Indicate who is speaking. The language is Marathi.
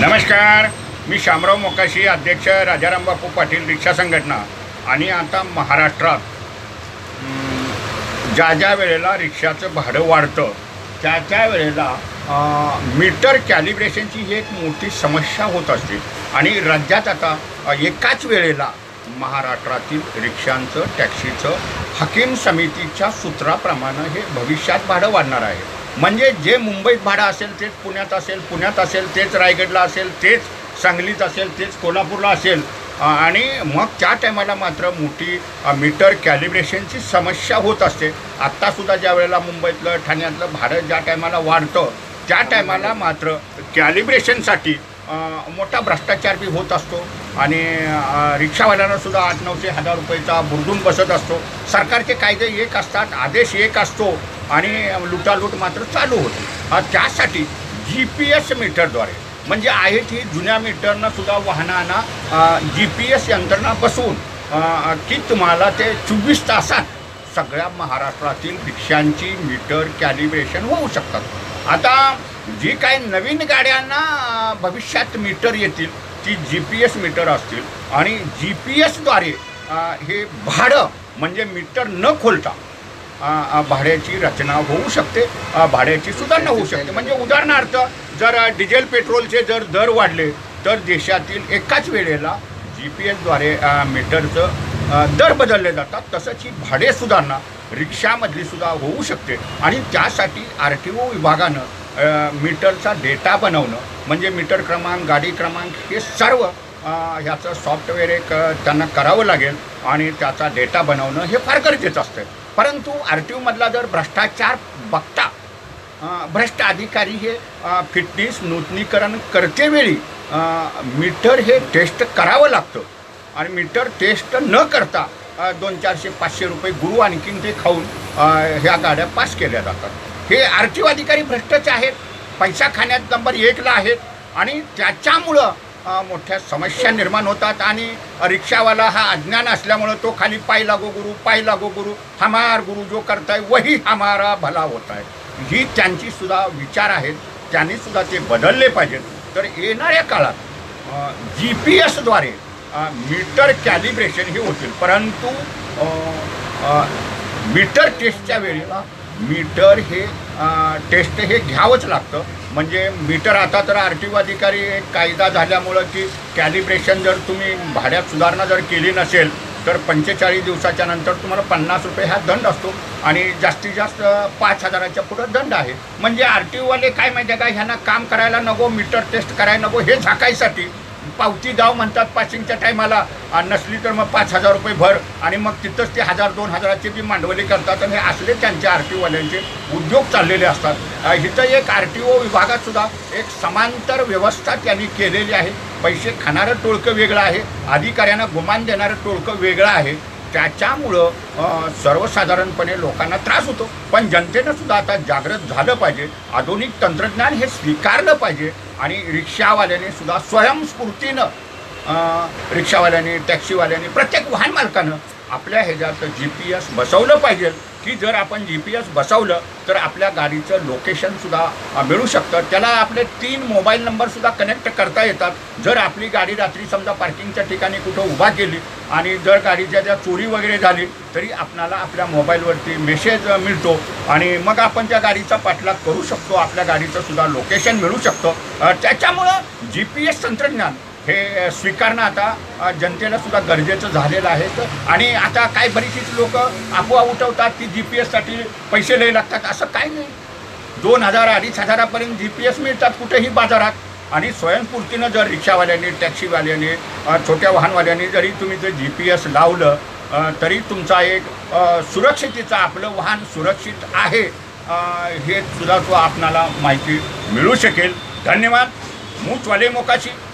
Speaker 1: नमस्कार. मी शामराव मोकाशी अध्यक्ष राजाराम बापू पाटील रिक्षा संघटना आणि आता महाराष्ट्रात. ज्या ज्या वेळेला रिक्षाचं भाडं वाढतं त्या त्या वेळेला मीटर कॅलिब्रेशनची ही एक मोठी समस्या होत असते. आणि राज्यात आता एकाच वेळेला महाराष्ट्रातील रिक्षांचं टॅक्सीचं हकीम समितीच्या सूत्राप्रमाणे हे भविष्यात भाडं वाढणार आहे. म्हणजे जे मुंबईत भाडं असेल तेच पुण्यात असेल पुण्यात असेल तेच रायगडला असेल तेच सांगलीत असेल तेच कोल्हापूरला असेल. आणि मग त्या टायमाला मात्र मोठी मीटर कॅलिब्रेशनची समस्या होत असते. आत्तासुद्धा ज्या वेळेला मुंबईतलं ठाण्यातलं भाडं ज्या टायमाला वाढतं त्या टायमाला मात्र कॅलिब्रेशनसाठी मोठा भ्रष्टाचार बी होत असतो. आणि रिक्षावाल्यांनासुद्धा आठ नऊशे हजार रुपयेचा बुरदून बसत असतो. सरकारचे कायदे एक असतात आदेश एक असतो. आणि लुटालूट मात्र चालू होती. त्यासाठी जी पी एस मीटरद्वारे म्हणजे आहे ही जुन्या मीटरनं सुद्धा वाहनांना जी पी एस यंत्रणा बसवून की तुम्हाला ते चोवीस तासात सगळ्या महाराष्ट्रातील रिक्षांची मीटर कॅलिब्रेशन होऊ शकतात. आता जी काही नवीन गाड्यांना भविष्यात मीटर येतील ती जी पी एस मीटर असतील आणि जी पी एसद्वारे हे भाडं म्हणजे मीटर न खोलता भाड्याची रचना होऊ शकते भाड्याची सुधारणा होऊ शकते. म्हणजे उदाहरणार्थ जर डिझेल पेट्रोलचे जर दर वाढले तर देशातील एकाच वेळेला जी पी एसद्वारे मीटरचं दर बदलले जातात. तसंच ही भाडे सुधारणा रिक्षामधली सुद्धा होऊ शकते. आणि त्यासाठी आर टी ओ विभागानं मीटरचा डेटा बनवणं म्हणजे मीटर क्रमांक गाडी क्रमांक हे सर्व ह्याचं सॉफ्टवेअर एक त्यांना करावं लागेल. आणि त्याचा डेटा बनवणं हे फार गरजेचं असतं. परंतु आर टी ओमधला जर भ्रष्टाचार बघता भ्रष्ट अधिकारी हे फिटनेस नूतनीकरण करतेवेळी मीटर हे टेस्ट करावं लागतं. आणि मीटर टेस्ट न करता दोन चारशे पाचशे रुपये गुरु आणखीन ते खाऊन ह्या गाड्या पास केल्या जातात. हे आर टी ओ अधिकारी भ्रष्टच आहेत. पैसा खाण्यात नंबर एकला आहेत. आणि त्याच्यामुळं मोठ्या समस्या निर्माण होतात आणि रिक्षावाला हा अज्ञान असल्यामुळं तो खाली पाय लागो गुरु पाय लागो गुरु हमार गुरु जो करताय वही हमारा भला होत आहे ही त्यांची सुद्धा विचार आहेत. त्यांनी सुद्धा ते बदलले पाहिजेत. तर येणाऱ्या काळात जी पी एसद्वारे मीटर कॅलिब्रेशन हे होतील. परंतु मीटर टेस्टच्या वेळेला मीटर हे टेस्ट हे घ्यावंच लागतं. म्हणजे मीटर आता तर आर टी ओ अधिकारी एक कायदा झाल्यामुळं की कॅलिब्रेशन जर तुम्ही भाड्यात सुधारणा जर केली नसेल तर पंचेचाळीस दिवसाच्या नंतर तुम्हाला पन्नास रुपये हा दंड असतो. आणि जास्तीत जास्त पाच हजाराच्या पुढं दंड आहे. म्हणजे आर टी ओवाले काय माहिती आहे का? ह्यांना काम करायला नको मीटर टेस्ट करायला नको हे झाकायसाठी पावती दाव म्हणतात पासिंगच्या टायमाला. आणि नसली तर मग पाच हजार रुपये भर. आणि मग तिथंच ते हजार दोन हजाराचे बी मांडवली करतात. आणि हे असले त्यांच्या आर टी ओवाल्यांचे उद्योग चाललेले असतात. इथं एक आर टी ओ विभागात सुद्धा एक समांतर व्यवस्था त्यांनी केलेली आहे. पैसे खाणारं टोळकं वेगळं आहे. अधिकाऱ्यांना गुमान देणारं टोळकं वेगळं आहे. त्याच्यामुळं सर्वसाधारणपणे लोकांना त्रास होतो. पण जनतेनं सुद्धा आता जागृत झालं पाहिजे. आधुनिक तंत्रज्ञान हे स्वीकारलं पाहिजे. आणि रिक्षावाल्याने सुद्धा स्वयंस्फूर्तीनं रिक्षावाल्याने टॅक्सीवाल्याने प्रत्येक वाहन मालकानं आपल्या ह्याच्यात जी पी एस बसवलं पाहिजे. की जर आपण जी पी एस बसवलं तर आपल्या गाडीचं लोकेशनसुद्धा मिळू शकतं. त्याला आपले तीन मोबाईल नंबरसुद्धा कनेक्ट करता येतात. जर आपली गाडी रात्री समजा पार्किंगच्या ठिकाणी कुठं उभा केली आणि जर गाडीच्या ज्या चोरी वगैरे झाली तरी आपणाला आपल्या मोबाईलवरती मेसेज मिळतो. आणि मग आपण त्या गाडीचा पाठलाग करू शकतो. आपल्या गाडीचं सुद्धा लोकेशन मिळू शकतं. त्याच्यामुळं जी पी एस तंत्रज्ञान हे स्वीकारणं आता जनतेला सुद्धा गरजेचं झालेलं आहे. आणि आता काय बरीचशीच लोक अफवा उठवतात की जी पी एससाठी पैसे लय लागतात असं काय नाही. दोन हजार अडीच हजारापर्यंत जी पी एस मिळतात कुठेही बाजारात. आणि स्वयंस्फूर्तीनं जर रिक्षावाल्याने टॅक्सीवाल्याने छोट्या वाहनवाल्याने जरी तुम्ही जर जी पी एस लावलं तरी तुमचा एक अ, सुरक्षितेचा आपलं वाहन सुरक्षित आहे. हे सुद्धा तो आपणाला माहिती मिळू शकेल. धन्यवाद. मूचवाले मोकाशी.